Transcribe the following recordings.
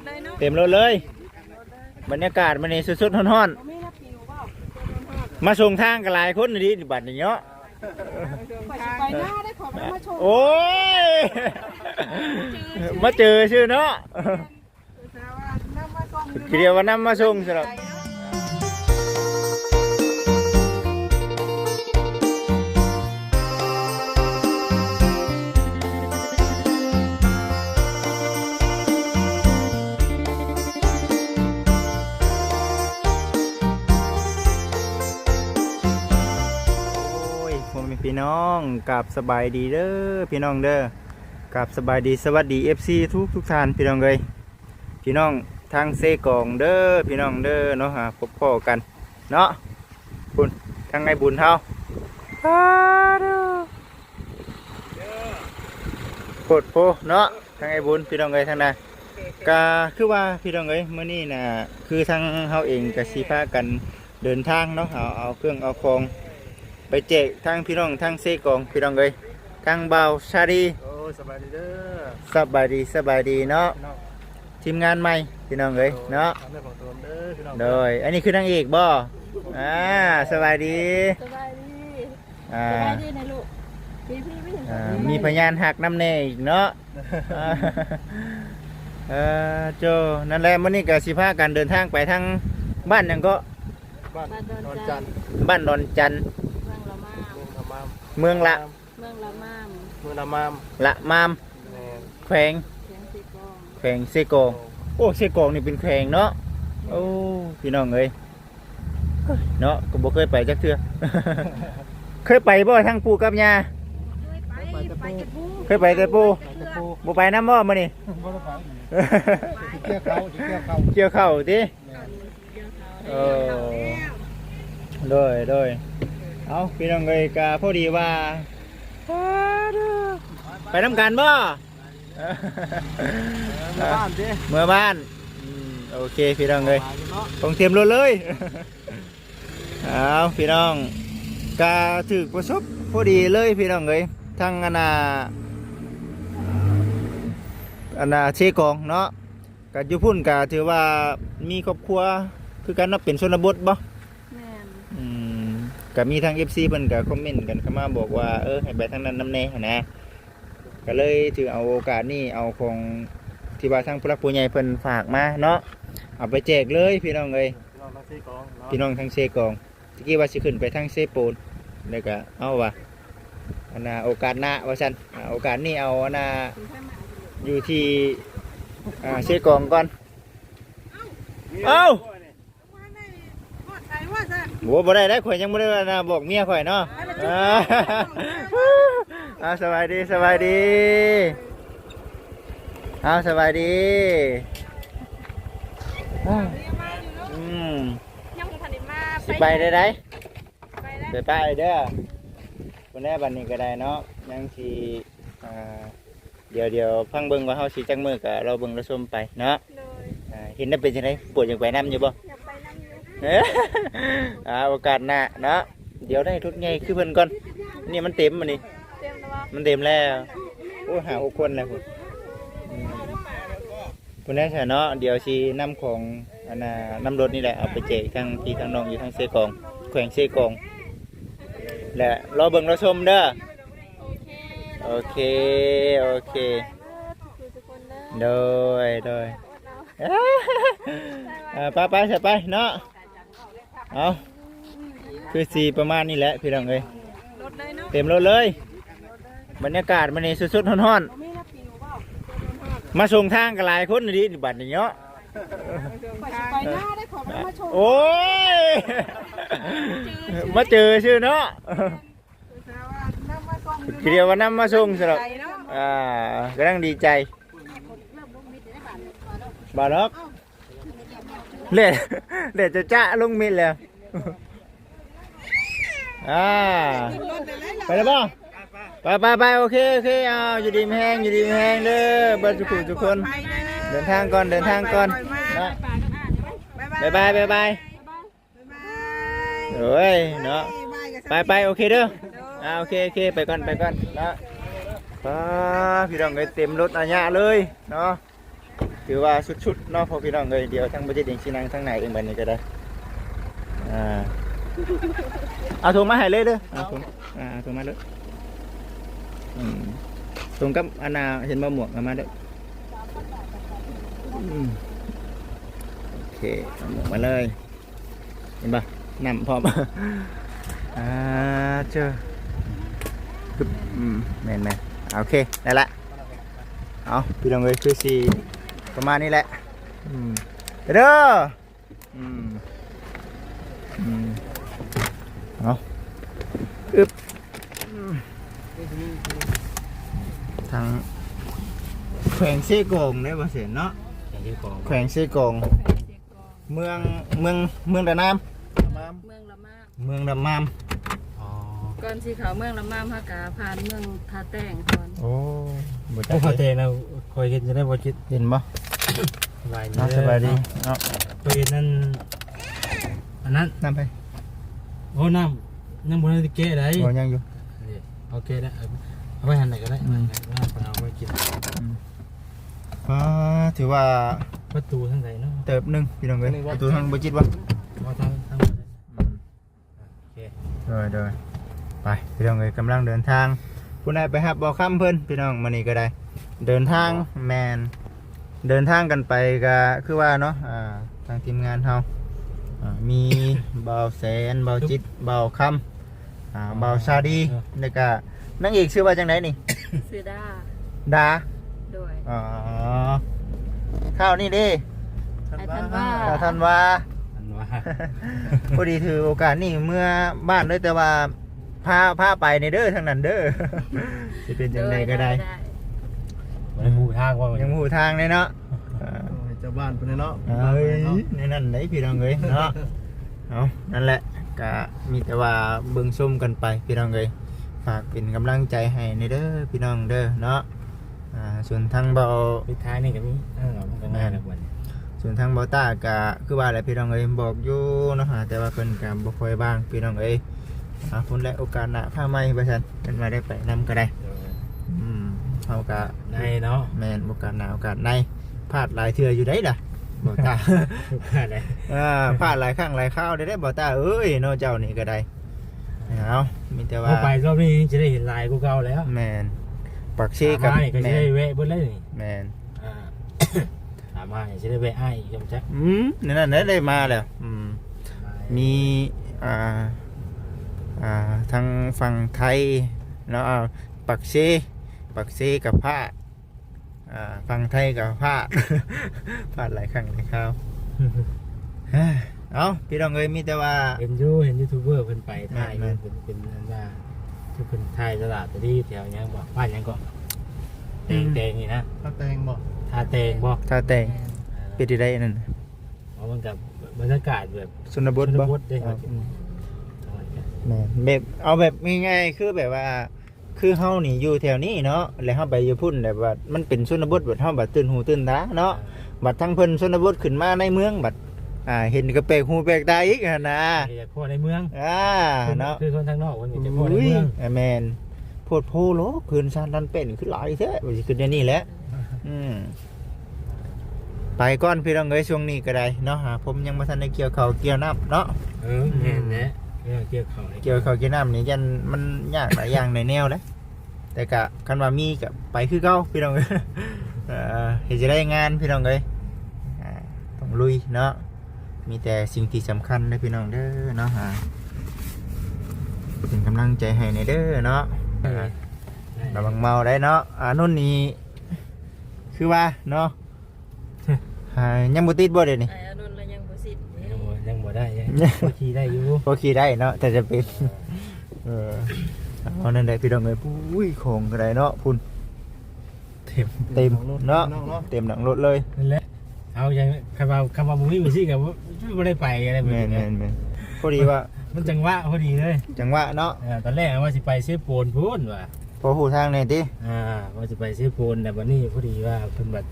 ถเลยเนาะเต็มรถเลย บรรยากาศมันนี่สุดๆฮ้อนบ่มีรับผิวเปล่าๆมาส่งทางกันหลายคนนี่ดิบัดนี้เนาะไปสิไปหน้าได้ขอมาชมโอ้ย มาเจอชื่อเนาะแต่ว่าน้ำมาส่งอยู่คือเดียวว่านํมาส่งสำหรับ พี่น้องกับสบายดีเด้อพี่น้องเด้อกับสบายดีสวัสดี FC ทุกทุกท่านพี่น้องเลยพี่น้องทางเซกองเด้อพี่น้องเด้อเนาะฮะพบพ่อกันเนาะบุญทางไงบุญเฮาพาเด้อโคตรโพเนาะทางไงบุญพี่น้องเลยทางนั้นก็คือว่าพี่น้องเลยเมื้อนี้น่ะคือทางเฮาเองก็สิพากันเดินทางเนาะเอาเอาเครื่องเอาของ ไปแจกทางพี่น้องทางเซกองพี่น้องเลยทางเบาชาดีโอ้ยสบายดีเด้อสบายดีสบายดีเนาะพี่น้องทีมงานใหม่พี่น้องเลยเนาะทำได้ของตัวเด้อพี่น้องโดยอันนี้คือนางเอกบ่อ่าสบายดีสบายดีอ่าสบายดีนะลูกพี่พี่ไม่เห็นอ่ามีพยานหักน้ำแน่อีกเนาะอ่าเออโจนั่นแหละมื้อนี้ก็สิพากันเดินทางไปทางบ้านหยังก็บ้านนอนจันทร์บ้านดอนจัน เมืองละเมืองละมามเมืองละมามละมามแม่นแขวงเสียงสีกองแขวงเซกองโอ้เซกองนี่เป็นแขวงเนาะโอ้พี่น้องเอ้ยเนาะก็บ่เคยไปจักเทื่อ เคยไปบ่ทางปู่กับย่า ไปไปจะพูเคยไปแต่ปู่ไปตะปูบ่ไปน้ำบ่มื้อนี้ บ่ได้ฟังเกี่ยวเขาเกี่ยวเขาเกี่ยวข้าวติ แม่นเออ โดยโดย เอาพี่น้องเอ้ยก็พอดีว่าไปน้ำกันบ่มาบ้านสิเมื่อบ้านอืมโอเคพี่น้องเอ้ยมาอยู่เนาะต้องเตรียมรถเลยเอาพี่น้องกาถือประสบพอดีเลยพี่น้องเลยทั้งอนาอนาเชกองเนาะกาอยู่พุ่นกาถือว่ามีครอบครัวคือกันเนาะเป็นชนบทบ่แม่นอืม ก็มีทาง FC เพิ่นก็คอมเมนต์กันเข้ามาบอกว่าเออให้ไปทางนั้นนำแน่นนะก็เลยถือเอาโอกาสนี้เอาของที่ว่าทางผู้รักผู้ใหญ่เพิ่นฝากมาเนาะเอาไปแจกเลยพี่น้องเอ้ยพี่น้องทั้งสี่กองเนาะพี่น้องทางเซกองตะกี้ว่าสิขึ้นไปทั้งเซโปนแล้วก็เอาว่าอันน่ะโอกาสหน้าว่าซั่นโอกาสนี้เอาอันน่ะอยู่ที่อ่าเซกองก่อนเอ้าได้ทอดไก่ว่าซะ โหบ่ได้ได้ข่อยยังบ่ได้ว่านะบอกเมียข่อยเนาะอ่าอ่าสบายดีสบายดีเอาสบายดีอ่าอืมยังบ่ทันได้มาสิไปได้ไดไปแล้วไปไปเด้อวันนี้บันนี้ก็ได้เนาะยังสีอ่าเดี๋ยวเดี๋ยวพังเบิ่งว่าเฮาสิจังมือกับเราเบิ่งเราชมไปเนาะเลยอ่าเห็นได้เป็นจังไดปวดอยากไปน้ำอยู่บ่ อยากไปนั่งอยู่เอ้ออ่าโอกาสหน้าเนาะเดี๋ยวได้ทุกไงคือเพิ่นก่อนนี่มันเต็มมันนี่เตรียมแล้วว่ามันเต็มแล้วโอ้หาหกคนแล้วพุ่นอืมพุ่นได้ใช่เนาะเดี๋ยวสินำของอันน่ะนำรถนี่แหละเอาไปแจกทางพี่ทางน้องอยู่ทางเซกองแขวงเซกองและรอเบิ่งรอชมเด้อโอเค โอเคโอเคคือทุกคนเด้อโดยโดยอดเอาเอ่อไปไปใส่ไปเนาะ เอาคือสีประมาณนี้แหละพี่น้องเอ้ยรถเลยเนาะเต็มรถเลย บรรยากาศมันนี่สุดๆฮ้อนบ่มีรับผิวเปล่าๆมาส่งทางกันหลายคนนี่ดิบัดนี้เนาะไปสิไปหน้าได้ขอมาชมโอ้ยมาเจอชื่อเนาะแต่ว่าน้ำมาส่งอยู่คือเดียวว่านํมาส่งสำหรับใจเนาะอ่ากำลังดีใจเริ่มบ่มีแต่ได้บาทเลยพอแล้วบาดอก เล่เล่จะจ้าลงมิดแล้วอ่าไปแล้วบ่ไปไปไปโอเคโอเคเอาอยู่ดีมีแห้งอยู่ดีมีแห้งเด้อเบิดทุกคนทุกคน เดินทางก่อนเดินทางก่อนบ๊ายบายบ๊ายบายโอ้ยเนาะไปไปโอเคเด้ออ่าโอเคโอเคไปก่อนไปก่อนนะป้าพี่น้องเอ้ยเต็มรถอาญะเลยเนาะ ถือว่าชุดๆเนาะพอพี่น้องเลยเดียวทั้งประเทศเองชินังทั้งไหนเองบันนี้ก็ได้อ่าเอาถุงมาให้เลยเด้อเอาถุงอ่าถุงมาเลยอืมถุงกับอันาเห็นมาหมวกเอามาเด้ออืมโอเคเอาหมวกมาเลย เห็นปะนำพร้อมอ่าเจออืมแม่นแม่นโอเคได้ละเอาพี่น้องเลยคือสี ประมาณนี้แหละอืมเด้ออืมอืมเอาอึบอืมทางแขวงเซกงได้บ่เสียเนาะอย่างที่กองแขวงเซกงเมืองเมืองเมืองดานามเมืองละมากเมืองดามามอ๋อก่อนสีขาวเมืองละมากฮากาผ่านเมืองทาแต้งก่อนโอ้บ่โอ้พอเตนะ คอยเห็นจะได้บ่คิดเห็นบ่สบายดีน่าสบายดีเนาะคอยเห็นนั่นอันนั้นน้ำไปโอ้น้ำน้ำบนนี้เกะได้โอ้ยังอยู่โอเคได้เอาเอาไปหันไหนก็ได้อืมน้ำเอาไปกินอ๋อถือว่าประตูทางไหนเนาะเติบหนึ่งพี่น้องเอ้ยประตูทางบ่จิตวะเอาทางทางหมดเลยโอเคเดยเดยไปพี่น้องเอ้ยกำลังเดินทางผู้ใดไปหับบ่อค่ำเพิ่นพี่น้องมานี่ก็ได้ เดินทางแมนเดินทางกันไปก็คือว่าเนาะอ่าทางทีมงานเฮาอ่ามี เบาแสนเบาจิตเบาคำอ่าเบาซาดีแล้วก็นางเอกชื่อว่าจังไดนี่ซื้อด้าดาโดยอ๋อข้าวนี่ดิไอ้ท่านว่าข้าวทันว่า อันว่าพอดีถือโอกาสนี่เมื่อบ้านเลยแต่ว่าพาพาไปในเด้อทางนั้นเด้อจะเป็นยังไงก็ได้ไม่รู้ทางว่ามันยังหูทางเลยเนาะอ่าเจ้าบ้านเป็นเนาะเอ้ยในนั้นไหนพี่น้องเอ้ยเนาะเอานั่นแหละก็มีแต่ว่าเบิ่งชมกันไปพี่น้องเอ้ยฝากเป็นกำลังใจให้ในเด้อพี่น้องเด้อเนาะอ่าส่วนทางเบา ปิดท้ายนี่ก็มีเออมันก็ง่ายนะวันส่วนทางเบาต้าก็คือว่าอะไรพี่น้องเอ้ยบอกอยู่เนาะฮะแต่ว่าเพิ่นก็บ่ค่อยบ้างพี่น้องเอ้ยอ่าพุ่นและโอกาสหน้าพาใหม่ว่าซั่นเพิ่นมาได้ไปนํก็ได้ อืม เฮาก็ในเนาะแม่นโอกาสหน้าโอกาสในพลาดหลายเทื่ออยู่ได้ล่ะบ่ตาทุกท่านเลยอ่าพลาดหลายครั้งหลายคราวได้ได้บ่ตาเอ้ยเนาะเจ้านี่ก็ได้เอามีแต่ว่าว่าไปรอบนี้จะได้เห็นลายกูเก่าแล้ว แม่นปักชีกับถามมานี่ก็จะแม่ได้นแวะเบิ้ลเลยนี่แม่นอ่าถามมานี่จะได้แวะอ้ายอีกจำจักอืมนั่นน่ะได้มาแล้วอืมมีอ่าอ่าทางฝั่งไทยเนาะอ่าปักชี ปักชีกับผ้าอ่าฝั่งไทยกับผ้าพลาดหลายครั้งหลายคราวเฮ้ยเอาพี่น้องเอ้ยมีแต่ว่าเห็นอยูเห็นยูทูบเบอร์เพิ่นไปถ่ายแม่นเป็นเป็นอันว่าที่เพิ่นถ่ายตลาดตะดีแถวยังบอกบ้านยังก็แตงแตงนี่นะถ้าแตงบอกทาแตงบอกถ้าแต่งเป็นที่ได้นั่นเพราะมันกับบรรยากาศแบบสุนบทชนบ่บทเด้ครับอืมแม่นแบบเอาแบบง่ายๆคือแบบว่า คือเฮานี่อยู่แถวนี้เนาะแล้วเฮาไปอยู่พุ่นแบบว่ามันเป็นชนบทบัดเฮาบัดตื่นหูตื่นตาเนาะบัดทั้งเพิ่นชนบทขึ้นมาในเมืองบัดอ่าเห็นก็แปลกหูแปลกตาอีกอะนะอยากพ่อในเมืองอ่าเนาะคือคนทางนอกคนอยากจะพ่อในอุ้ยเมืองอ่าแม่นโพดโพโลคืนซานดันเป็นคือหลายแท้ว่าสิขึ้นในนี่แหละอืมไปก่อนพี่น้องเอ้ยช่วงนี้ก็ได้เนาะหาผมยังบ่ทันได้เกี่ยวข้าวเกี่ยวน้ำเนาะเออแน่นแน่ เออเกี่ยวเขาเกี่ยวข้าวเกี่ยวน้ำนี่ยันมันยากหลายอย่างในแนวเลยแต่กะคันว่ามีกับไปคือเก่าพี่น้องเอ้ยเอ่อเห็นจะได้งานพี่น้องเอ้ยอ่าต้องลุยเนาะมีแต่สิ่งที่สำคัญนะพี่น้องเด้อเนาะฮะเป็นกำลังใจให้ในเด้อเนาะอ่าระวังเมาได้เนาะอ่านุ่นนี่คือว่าเนาะอ่ายังบ่ติดบ่เดี๋ยวนี้ บ่ยังบ่ได้ยังพอขี่ได้อยู่พอขี่ได้เนาะแต่จะเป็นเออเอานั่นได้พี่น้องเอ้ยปุ้ยของก็ได้เนาะพุ่นเต็มเต็มเนาะเต็มหนังรถเลยนั่นแหละเอาอย่างคำว่าคำว่าบุ้ยมันสิกับว่าไม่ได้ไปอะไรแบบแม่นนี้แม่นแม่นพอดีว่ามันจังหวะพอดีเลย จังหวะเนาะเออตอนแรกว่าสิไปเซฟโปนพูนว่ะพอหูทางนี่ติอ่าว่าจะไปเซฟโปนแต่วันนี้พอดีว่าเพิ่นบัด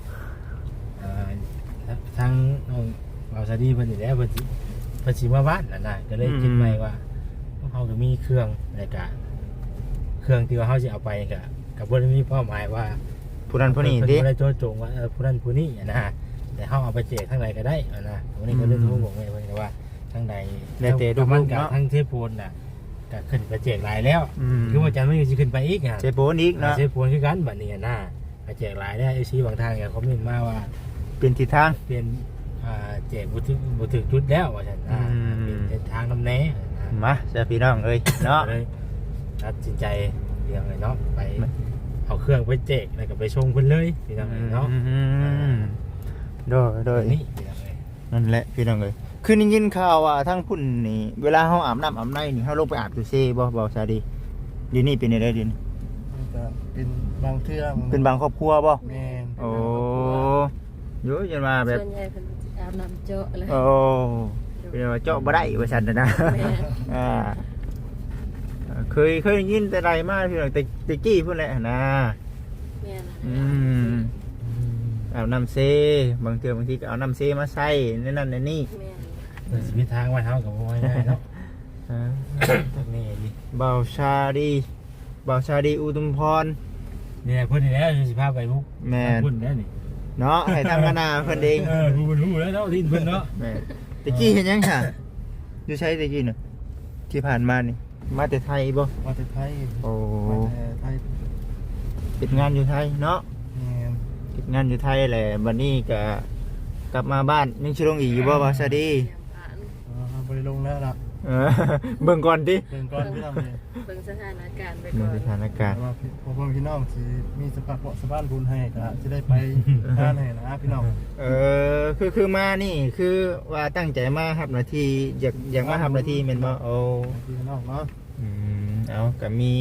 อ่าทางน้องเอาซาดีเพิ่นอยู่แล้วเพิ่นสิเพิ่นสิมาบ้านน่ะนะก็เลยคิดไปว่าเขาก็มีเครื่องในกะเครื่องที่ว่าเขาจะเอาไปกะกับบ่ได้มีเป้าหมายว่าผู้นั้นผู้นี้เพิ่ติบ่ได้โจทย์จงว่าเออผู้นั้นผู้นี้อะนะแต่เฮาเอาไปแจกทางใดก็ได้อะนะวันนี้ก็เลยโทรบอกแม่เพิ่นก็ว่าทางใดแล้วแต่ลูกมันๆกับเนาะทางเทพโพนน่ะก็ขึ้นไปแจกหลายแล้วอืมคือว่าจันทร์มันก็สิขึ้นไปอีกอะเจโปนอีกเนาะเทพโพนคือกันบัดนี้น่ะไปแจกหลายแล้วไอ้ชี้บางทางก็คอมเมนต์มาว่าเป็นทิศทางเปลี่ยน อ่าแจกบ่ถึงบ่ถึงจุดแล้วว่าซั่นอ่าอืม เปลี่ยนเส้นทางนำแน่อ่ามาเจ้าพี่น้องเอ้ยเนาะ ก็เลยตัดสินใจเรื่องเลยเนาะไปเอาเครื่องไปแจกแล้วก็ไปชงเพิ่นเลยพี่น้องเอ้ยเนาะอืมโดยโดย นี่พี่น้องเอ้ยนั่นแหละพี่น้องเอ้ยคือได้ยินข่าวว่าทั้งพุ่นนี่เวลาเฮาอาบน้ำอาบในนี่เฮาลงไปอาบอยู่เซ่บ่บ่ซาดีเดียวนี่เป็นได้ดินมันก็เป็นบางเทื่อมันเป็นบางครอบครัวบ่แม่นโอ้โยยันมาแบบส่วนใหญ่เพิ่นสิอาบน้ำเจาะเลยโอ้เป็นว่าเจาะบ่ได้ว่าซั่นน่ะนะแม่อ่าเคยเคยได้ยินแต่ใดมาพี่น้องแต่แต่กี้พุ่นแหละนะแม่นอืมเอาน้ำเซบางเทื่อบางทีก็เอาน้ำเซมาใส่นั่นนั่นนั่นนี่แม่นเพิ่นสิมีทางไว้เฮาก็บ่ง่ายๆเนาะอ่าจากนี้ดิเบาชาดีเบาชาดีอุทุมพรเนี่ยเพิ่นนี่แหละสิพาไปมุกแม่นพุ่นแล้วนี่ เนาะให้ทำกันนาเพิ่นเองเออรู้รู้แล้วเนาะลิ้นเพิ่นเนาะแม่ตะกี้เห็นยังค่ะอยู่ใช้ตะกี้น่ะที่ผ่านมานี่ มาแต่ไทยบ่มาแต่ไทยโอ้มาแต่ไทยติดงานอยู่ไทยเนาะแม่นติดงานอยู่ไทยแหละบัดนี้ก็กลับมาบ้านยังชิลงอีกอยู่บ่เบาชาดีเตรียมผ่านอ่าบ่ได้ลงแล้วล่ะ เออเบิ่งก่อนดิเบิ่งก่อนพี่น้องเลยเบิ่งสถานการณ์ไปเบิ่ก่งอนสถานการณ์แต่ว่าพี่พ่อพ่อพี่น้องสิมีสปาสะพานบุญให้ก็สิได้ไปทานให้นะพี่น้องเออคือคือมานี่คือว่าตั้งใจมาหับหนาทีอยากอยากมาหับหนาทีแม่นบ่โอ้พี่น้องเนาะอืมเอาก็มี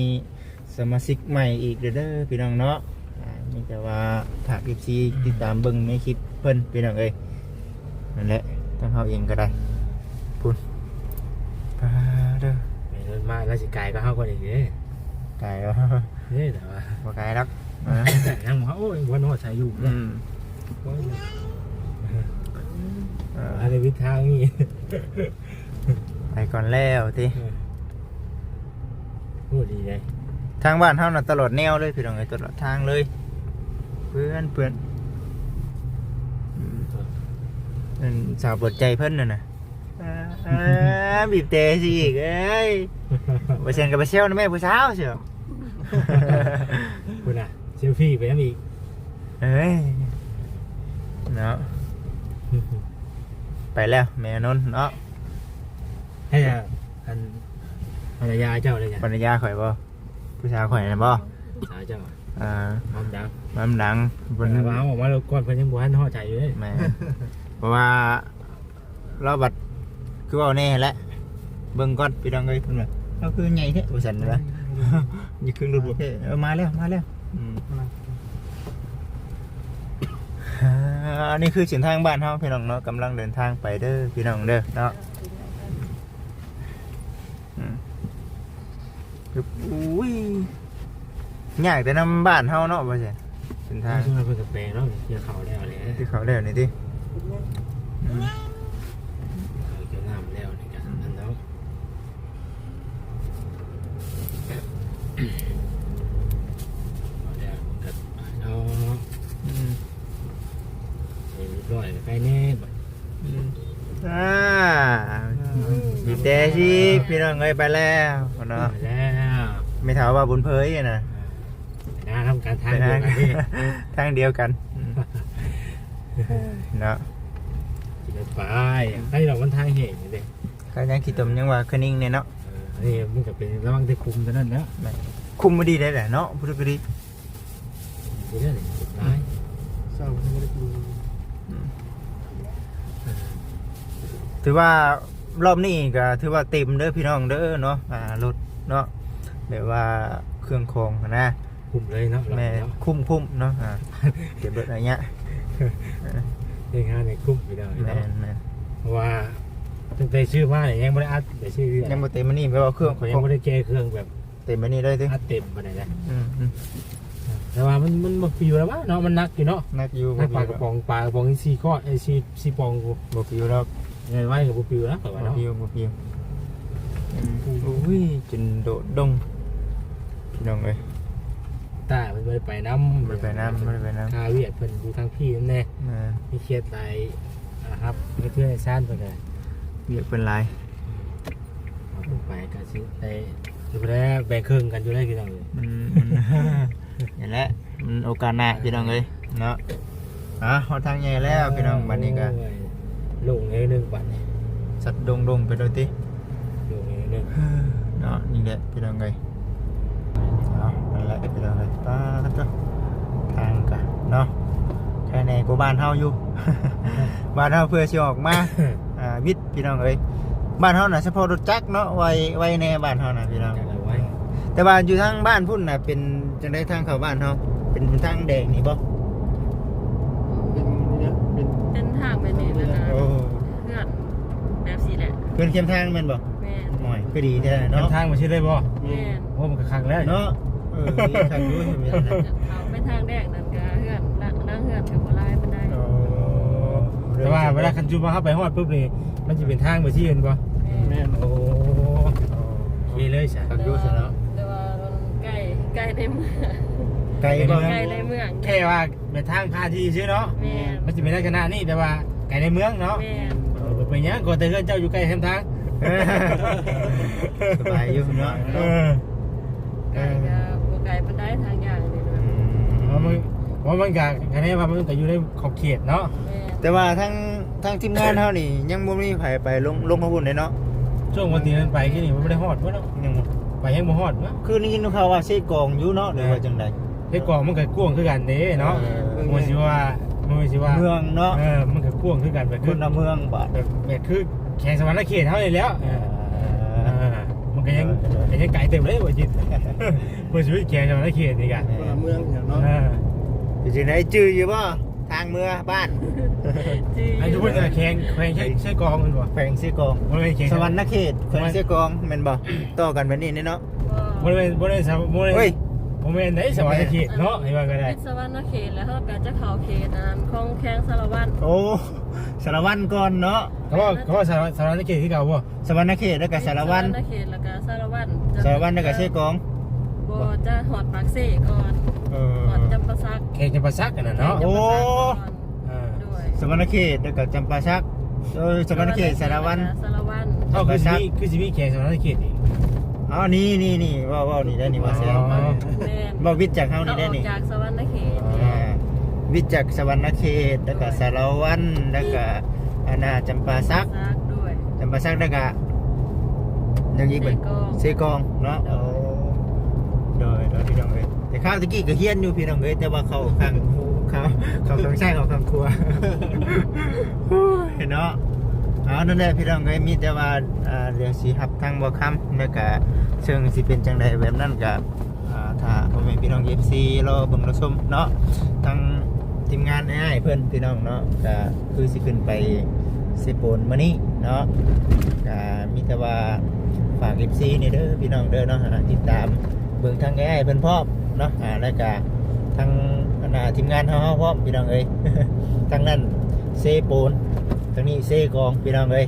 สมาชิกใหม่อีกเด้อเด้อพี่น้องเนาะอ่ามีแต่ว่าถ้า FC ติดตามเบิ่งในคลิปเพิ่นพี่น้องเอ้ยนั่นแหละทั้งเฮาเองก็ได้พุ่นปาเด้อแม่นเพิ่นมาแล้วสิไกลก็เฮาก็อีกเด้ไกลแล้วเด้แต่ว่าบ่ไกลรักอ่ายังบ่โอ้ยวันฮอดสายอยู่อืมโอ้ยเอออะไรวิทางนี่ไปก่อนแล้วติพูดดีเลยทางบ้านเฮาน่ะตลอดแนวเลยพี่น้องเอ้ยตลอดทางเลย เพื่อนเพื่อนอืมนั่นสาวเปิดใจเพิ่นน่ะนะ อ่าอ่าบีบเตะสิอีกเอ้ยไปเซ็นกับไปเชี่ยวนะแม่ผู้สาวเชียวคุณอะเซลฟี่ไปน้ำอีกเอ้ยเนาะไปแล้ว แม่นนท์เนาะให้อะอันภรรยาเจ้าเลยจ้ะภรรยาข่อยบ่ผู้สาวข่อยนะบ่สาวเจ้าอ่าหอมดังมัมหนังเพิ่นว่าเอาออกมาแล้วก่อนเพิ่นยังบ่ทันฮอดใจอยู่เลยแม่เพราะว่าเราบัด คือว่าแน่แหละเบิ่งก่อนพี่น้องเอ้ยเพิ่นว่าเราคือใหญ่แท้ว่าซั่นนะนี่คือรถบ่เท่เออมาแล้วมาแล้วอืมอ่าอันนี้คือเส้นทางบ้านเฮาพี่น้องเนาะกำลังเดินทางไปเด้อพี่น้องเด้อเนาะอืมคืออุ้ยยากแต่นำบ้านเฮาเนาะว่าซั่นเส้นทางช่วงเพิ่นก็แปลงเนาะเกี่ยวเขาแล้วแหละที่เขาแล้วนี่ติอืม เขาเกี่ยวน้ำแล้วนี่กันนั่นเนาะเอาแล้วมันก็เอา อืม เรียบร้อยไปแน่บัด อืมอ่าดีแต่สิพี่ น้องเอ้ยไปแล้วเนาะไปแล้วไม่ถามว่าบุญเพยอะนะไปนะทำการทางไปเดียวทางกันที่ทางเดียวกันอืมเนาะกินรถไปไอ้ดอกมันทางเหตุนี่เด้ก็ยังคิดตมยังว่าคนิ่งเนี่ยเนาะเออนี่มันก็เป็นระวังที่คุมเท่านั้นนะคุมมาดีได้แหละเนาะพุทธกรีเดี๋ยวนี่ร้ายเศร้าที่บ่ได้ดูถือว่า รอบนี้ก็ถือว่าเต็มเด้อพี่น้องเด้อเนาะอ่ารถเนาะแบบว่าเครื่องคองนะคุมเลยเนาะแม่เนาะคุ้มคุ้มเนาะอ่าเก็บรถอะไรเงี้ยเรื่องงานในคุมไปเลยแม่เนาะนแม่นเพราะว่าตั้งแต่ชื่อมาเนี่ยยังไม่ได้อัดแต่ชื่อยังบ่เต็มมานี่แปลว่าเครื่องเขายังไม่ได้แก้เครื่องแบบเต็มมานี่เลยติอัดเต็มไปไหนเลยอืมอืมแต่ว่ามันมันมันปิวแล้ววะเนาะมันนักอยู่เนาะนักอยู่นักปลากระป๋องปลากระป๋องที่ซีก้อนไอซีซีปองกูบ่ปิวแล้ว เงินไว้กับกูปิวแล้วแต่ว่าบ่เนาะปิวบ่ปิวอืมอุ้ยจนโดดดงพี่น้องเอ้ยตาเพิ่นบ่ได้ไปนำบ่ได้ไปน้ำบ่ได้ไปน้ำค่าเวียดเพิ่นอยู่ทางพี่นั่นแน่เออมีเครียดหลายอ่าครับเพื่อนๆซ่านเพิ่นก็เรียกเป็นหลายเอาเพิ่นไปก็สิได้อยู่แล้วแบ่งครึ่งกันอยู่ได้พี่น้องเอ้ยมันมันอย่างละมันโอกาสหน้าพี่น้องเอ้ยเนาะอะฮอดทางใหญ่แล้วพี่น้องบัดนี้ก็ โอ้ย ลงเลยหนึงบัดนี้สัตว์ดงดงๆไปโดยติลงเลยหนึงเนาะนี่แหละพี่น้องเอ้ยเอานั่นแหละพี่น้องเอ้ยป้าดเจ้าทางกะเนาะแค่ในกูบ้านเฮาอยู่ บ้านเฮาเพื่อสิออกมาอ่าวิทย์พี่น้องเอ้ยบ้านเฮาน่ะเฉพาะรถจักรเนาะไว้ไว้ในบ้านเฮาน่ะพี่น้องจักเอาไว้แต่ว่าอยู่ทางบ้านพุ่นน่ะเป็นจังได๋ทางเข้าบ้านเฮาเป็นทางแดงนี่บ่ เป็นเนี่ยเป็น เป็นทางไปนี่แล้วก็ โอ้ เพื่อนแบบสีแหละ เพิ่นเข้มทางแม่นบ่แม่นหน่อยคือดีแท้เดินเนาะทางมาชื่อได้บ่แม่นโอ้มันก็คักแล้วเนาะเออดีทางอยู่เห็นไหมล่ะเขาไปทางแดงนั่นก็เพื่อนละละเพื่อนกับโบราณมันได้โอ้แต่ว่าเวลาคันจูมาเข้าไปฮอดปุ๊บนี่มันจะเป็นทางไปที่อื่นบ่แม่นโอ้โอเคเลยจ้ะทางอยู่ซะเนาะแต่ว่ามันใกล้ใกล้ในเมืองไกลบ่ใกล้ในเมืองแค่ว่าเป็นทางพาที่ชื่อเนาะแม่นมันจะเป็นลักษณะนี้แต่ว่าไกลในเมืองเนาะ แม่นเออเป็นหยังก็แต่เฮือนเจ้าอยู่ใกล้แคมทางสบายอยู่เนาะเออไกลก็บ่ไกลมันได้ทางอย่างนี่นะเพราะมันเพราะมันก็คะแนนว่ามันก็อยู่ในขอบเขตเนาะแม่นแต่ว่าทางทางทีมงานเฮานี่ ยังบ่มีไผไปลงลงมาบุญเลยเนาะช่วงวันที่มันไปที่นี่มันไม่ได้ฮอดวะเนาะยังบ่ไปยังบ่ฮอดวะคือนี่ยินเขาว่าใช้กองอยู่เนาะหรือว่าจังไดไอ้กล่องมันก็กว้างคือกันเด้เนาะเออมันสิว่ามันสิว่าเมืองเนาะเออมันก็ กว้างคือกันแบบคุคือณเมืองบาดแบบแบบคือแข่งสวรรค์เขตเท่านี้แล้วเออเออมันก็ยังก็ยังไกลเต็มเลยว่าจิตเพื่อชีวิตแข่งสวรรค์เขตนี่กันคนละเมืองอย่างเนาะเอออยู่จังไดจื้ออยู่บ่ทางเมืองบ้านที่ไอ้ทุกคนจะแข่งแข่งใช้ใช้กองมันบ่แขวงซีกองบริเวณแข่งสวรรค์เขตแขวงซีกองแม่นบ่ต่อกันแบบนี้เนาะบริเวณบริเวณสวบริเวเฮ้ณย บริเวณไหนสวรรค์เขตเนาะไอ้ว่าก็ได้ เป็นสวรรค์เขตแล้วเขาก็จะเข้าเขตอันของแข้งสารวัตรโอ้สารวัตรก่อนเนาะเขาบอกเขาบอกสวรรค์สวรรค์เขตที่เก่าบ่สวรรค์เขตแล้วก็สารวัตรสเขตแล้วก็สารวัตรสารวัตรแล้วก็ซีกองบ่จะหอดปากเสก่อนเออหอดจำปาสักแข่งจะประซักกันนะเนาะโอ้เออด้วยสวรรค์เขตแล้วก็จำปาชักเออสวรรค์เขตสารวัตรสารวัตรเท่าคือสิมีคือสิมีแข่งสวรรค์เขตอีก อ๋อนี่นี่นี่ว่าว่านี่ได้นี่ว่าเสียอ๋อแม่นว่าวิทย์จากเฮาเขานี่อได้อกนี่จากสวรรค์เขตอ่าวิทย์จากสวรรค์เขตแล้วก็สารวัตรแล้วก็อาณาจำปาสักซักด้วย จำปาสักแล้วก็ยังอีกเป็นเสกองเซกองเนาะโอ้โดยโดยพี่น้องเอ้ยแต่ข้าวตะกี้ก็เฮียนอยู่พี่น้องเอ้ยแต่ว่าเขาข้างเขาเขาข้างใช่เขาข้างครัวเห็นเนาะ เอานั่นแหละพี่น้องเอ้ยมีแต่ว่าเรื่องสีหับทางบ่คำแล้วก็เชิงสิเป็นจังใดแบบนั้นก็อ่าถ้าพ่อแม่พี่น้อง FC รอเบิ่งรอชมเนาะทางทีมงานอ้ายเพิ่อนพี่น้องเนาะก็คือสิขึ้นไปเซโปนมื้อนี้เนาะก็มีแต่ว่าฝาก FC นี่เด้อพี่น้องเด้อเนาะติดตามเบิ่งทางอ้ายเพิ่นพร้อมเนาะอ่าแล้วก็ทางอันน่ะทีมงานเฮาพร้อมพี่น้องเอ้ยทางนั้นเซโปน ทางนี้เซกองพี่น้องเลย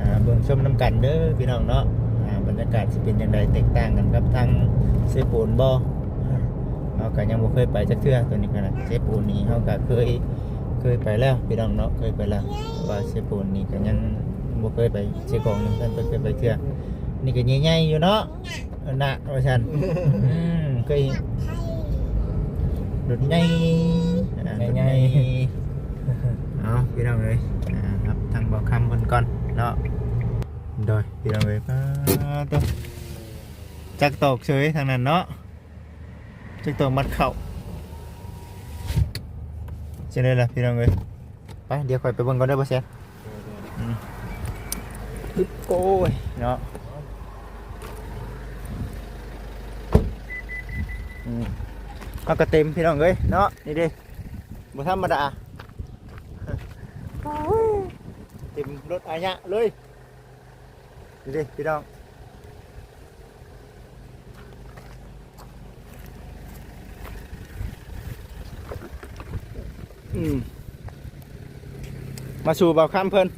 อ่าเบิ่งชมน้ำกันเด้อพี่น้องเนาะอ่าบรรยากาศสิเป็นอย่างไรแตกต่างกันกับทางเซปูนบ่เราก็ยังบ่เคยไปจักเทื่อตัวนี้กันนะเซปูนนี่เราก็เคยเคยไปแล้วพี่น้องเนาะเคยไปแล้วแต่ว่าเซปูนนี่ก็ยังบ่เคยไปเซกองนึงท่านเคยไปเทื่อนี่ก็ใหญ่ๆอยู่เนาะอันน่ะว่าซั่นอืมเคยรถใหญ่อ่ารถใหญ่ เอาพี่น้องเลยอ่าครับทางบอกคำบนก่อนเนาะโดยพี่น้องเลยป้าตัวจักตอกเฉยทางนั้ ระเต็มพี่น้องเลยเนาะนี่ดิบ่ธรรมดาเต็มรถอายะเลยดูดิพี่น้องอืมมาสู่เบาคำเพิ่น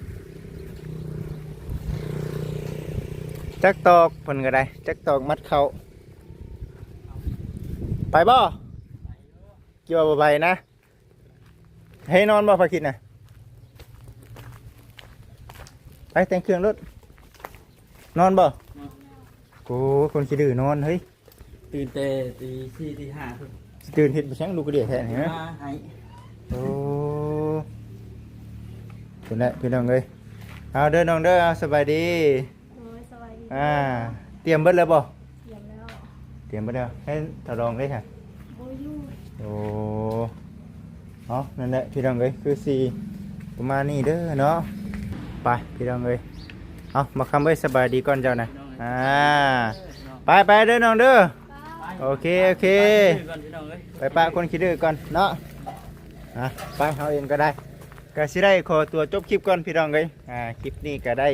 จักตอกเพิ่นก็ได้จักตอกมัดเขาไปบ่เกี่ยวบ่ไปนะให้นอนบ่พาคิดนะไป แต่งเครื่องรถนอนบ่กูคนขี้ดื้อนอนเฮ้ยตื่นแต่ตีสี่ตีห้าครับตื่นเห็ดไปช่างลูกกระเดียแทนเห็นไหมมาให้โอ้คุณแหละพี่น้องเลยเอาเด้อน้องเด้อเอาสบายดีโอ้ยสวัสดีอ่าเตรียมเบิดแล้วบ่เสียงแล้วเตรียมเบิดแล้วให้ทดลองเลยค่ะโบอยูโอ้เอานั่นแหละพี่น้องเลยคือสีประมาณนี้เด้อเนาะ ไปพี่น้องเลยเอามาคำไว้สบายดีก่อนเจ้านะอ่าไปไปเด้อน้องเด้อโอเคโอเคก่อนพี่น้องเอ้ยไปปะคนคิดดื้อก่อนเนาะอะไปเอาเองก็ได้ก็สิได้ขอตัวจบคลิปก่อนพี่น้องเลยอ่าคลิปนี้ก็ได้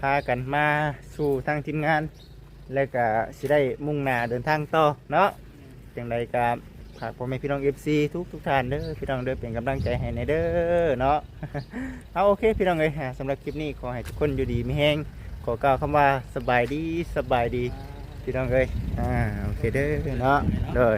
พากันมาสู่ทางทีมงาน แล้วก็สิได้มุ่งหน้าเดินทางต่อเนาะจังใดก็ ฝากพ่อแม่พี่น้อง FC ทุกทุกท่านเด้อพี่น้องเด้อเป็นกำลังใจให้ในเด้อเนาะเอาโอเคพี่น้องเลยสำหรับคลิปนี้ขอให้ทุกคนอยู่ดีไม่แห้งขอกล่าวคำว่าสบายดีสบายดีพี่น้องเลยอ่าโอเคเด้อเนาะเด้อ